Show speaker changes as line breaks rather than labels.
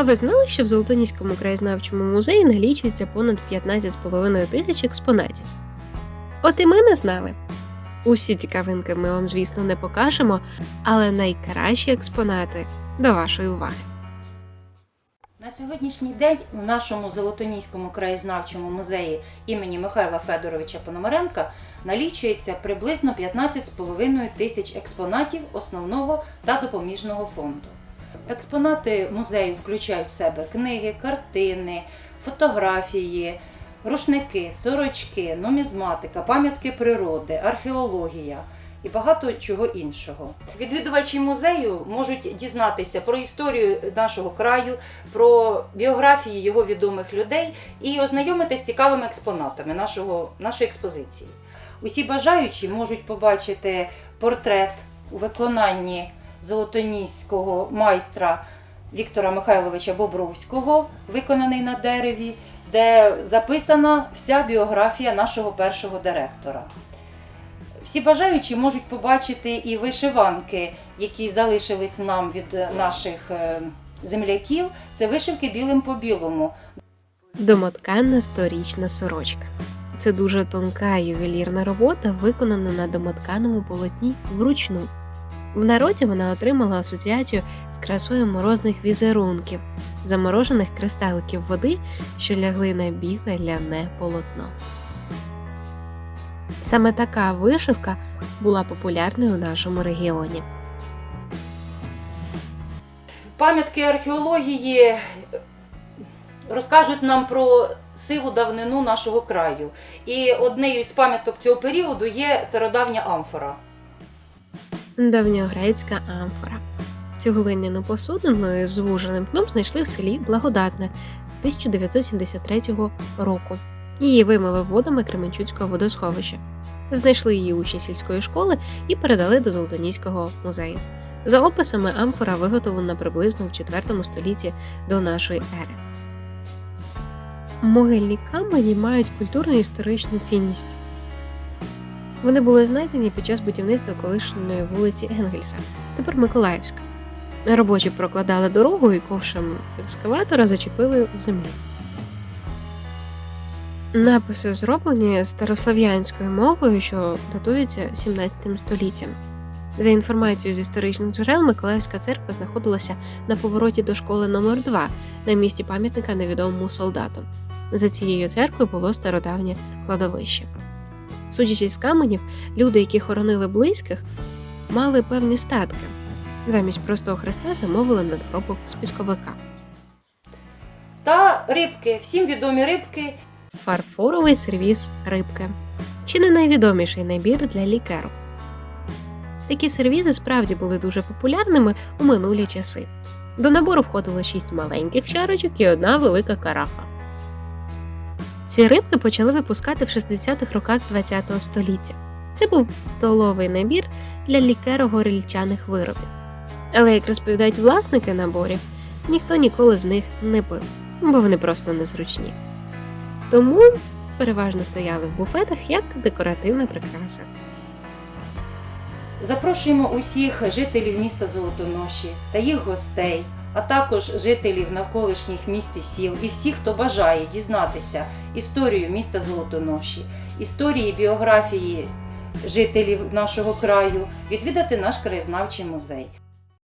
А ви знали, що в Золотоніському краєзнавчому музеї налічується понад 15,5 тисяч експонатів? От і ми не знали. Усі цікавинки ми вам, звісно, не покажемо, але найкращі експонати до вашої уваги.
На сьогоднішній день у нашому Золотоніському краєзнавчому музеї імені Михайла Федоровича Пономаренка налічується приблизно 15,5 тисяч експонатів основного та допоміжного фонду. Експонати музею включають в себе книги, картини, фотографії, рушники, сорочки, нумізматика, пам'ятки природи, археологія і багато чого іншого. Відвідувачі музею можуть дізнатися про історію нашого краю, про біографії його відомих людей і ознайомитися з цікавими експонатами нашого, нашої експозиції. Усі бажаючі можуть побачити портрет у виконанні золотоніського майстра Віктора Михайловича Бобровського, виконаний на дереві, де записана вся біографія нашого першого директора. Всі бажаючі можуть побачити і вишиванки, які залишились нам від наших е, земляків. Це вишивки білим по білому.
Домотканна сторічна сорочка. Це дуже тонка ювелірна робота, виконана на домотканому полотні вручну. В народі вона отримала асоціацію з красою морозних візерунків, заморожених кристаликів води, що лягли на біле ляне полотно. Саме така вишивка була популярною у нашому регіоні.
Пам'ятки археології розкажуть нам про сиву давнину нашого краю. І однією з пам'яток цього періоду є стародавня амфора.
Давньогрецька амфора. Цю глиняну посудину з звуженим дном знайшли в селі Благодатне 1973 року. Її вимили водами Кременчуцького водосховища. Знайшли її учні сільської школи і передали до Золотоніського музею. За описами, амфора виготовлена приблизно в 4 столітті до нашої ери. Могильні камені мають культурну історичну цінність. Вони були знайдені під час будівництва колишньої вулиці Енгельса, тепер Миколаївська. Робочі прокладали дорогу і ковшем екскаватора зачепили в землю. Написи зроблені старослов'янською мовою, що датується 17 століттям. За інформацією з історичних джерел, Миколаївська церква знаходилася на повороті до школи номер 2 на місці пам'ятника невідомому солдату. За цією церквою було стародавнє кладовище. Судячи з каменів, люди, які хоронили близьких, мали певні статки. Замість простого хреста замовили надгробок з пісковика.
Та рибки, всім відомі рибки,
Фарфоровий сервіз рибки. Чи не найвідоміший набір для лікеру. Такі сервізи справді були дуже популярними у минулі часи. До набору входило шість маленьких чарочок і одна велика карафа. Ці рибки почали випускати в 60-х роках ХХ століття. Це був столовий набір для лікеро-горільчаних виробів. Але, як розповідають власники наборів, ніхто ніколи з них не пив, бо вони просто незручні. Тому переважно стояли в буфетах як декоративна прикраса.
Запрошуємо усіх жителів міста Золотоноші та їх гостей, а також жителів навколишніх міст і сіл і всіх, хто бажає дізнатися історію міста Золотоноші, історії біографії жителів нашого краю, відвідати наш краєзнавчий музей.